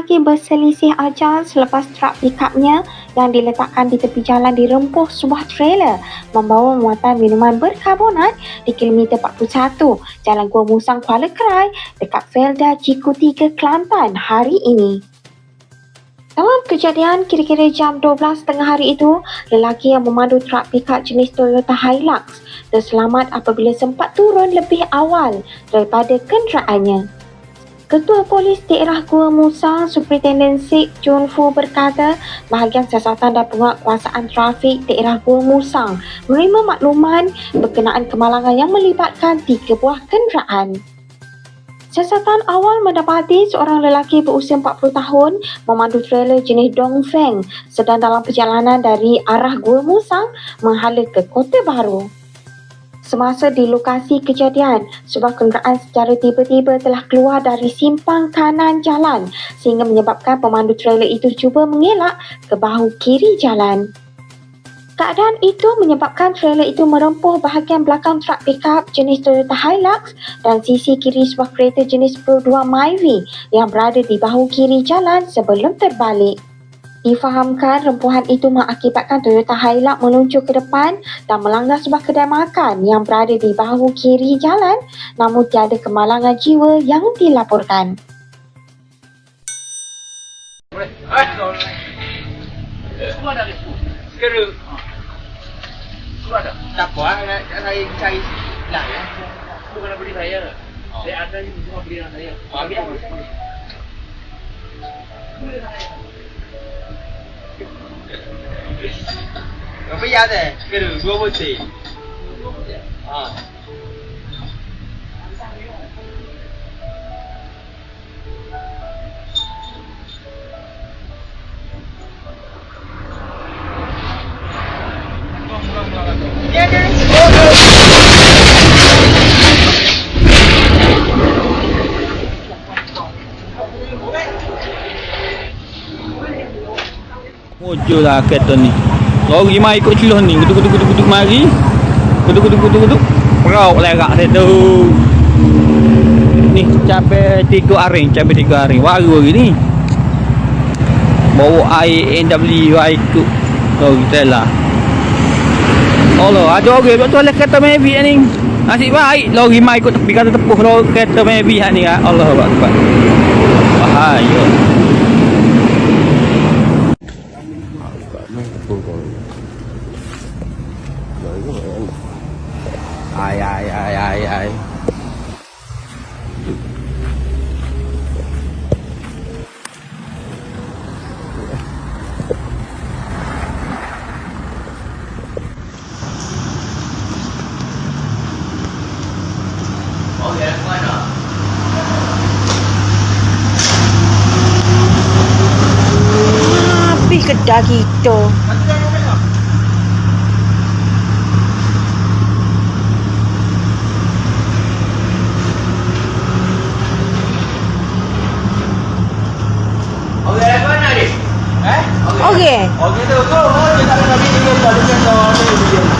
Lelaki berselisih ajar selepas truk pikapnya yang diletakkan di tepi jalan dirempuh sebuah trailer membawa muatan minuman berkarbonat di kilometer 41 Jalan Gua Musang Kuala Kerai dekat Felda Ciku 3 Kelantan hari ini. Dalam kejadian kira-kira jam 12 tengah hari itu, lelaki yang memandu truk pikap jenis Toyota Hilux terselamat apabila sempat turun lebih awal daripada kenderaannya. Ketua Polis Daerah Gua Musang, Superintendent Sik Chun Fu berkata bahagian siasatan dan penguatkuasaan trafik Daerah Gua Musang menerima makluman berkenaan kemalangan yang melibatkan tiga buah kenderaan. Siasatan awal mendapati seorang lelaki berusia 40 tahun memandu trailer jenis Dongfeng sedang dalam perjalanan dari arah Gua Musang menghala ke Kota Baru. Semasa di lokasi kejadian, sebuah kenderaan secara tiba-tiba telah keluar dari simpang kanan jalan sehingga menyebabkan pemandu trailer itu cuba mengelak ke bahu kiri jalan. Keadaan itu menyebabkan trailer itu merempuh bahagian belakang truk pickup jenis Toyota Hilux dan sisi kiri sebuah kereta jenis Pro 2 Myvi yang berada di bahu kiri jalan sebelum terbalik. Difahamkan rempuhan itu mengakibatkan Toyota Hilux meluncur ke depan dan melanggar sebuah kedai makan yang berada di bahu kiri jalan namun tiada kemalangan jiwa yang dilaporkan. Dari itu. Kira. Keluar dah. Tak apa, saya cari lah ya. Bukan nak saya. Saya ada ni semua beli saya. Bagi aku. 要不要的？就是萝卜丝。啊。Mojo lah kereta ni. Lori mai ikut celuh ni. Kutuk kutuk kutuk kutuk mari. Kutuk kutuk kutuk kutuk. Perau lerak saya tu. Ni capai tiga aring, capai tiga aring. Baru hari ni. Bawa air NW ikut lori trailer. Allah, ada orang okay, tu oleh kereta Mavic ni. Nasib baik lori mai ikut tepi kata tepuh lori kereta Mavic ni. Allah Akbar. Bahaya. mấy còn đợi các bạn ai ai ai ai ai? Kedah kita. Okey? Eh? Okey. Okey tu, kau mau dia tak nak beli dia kau ni dia.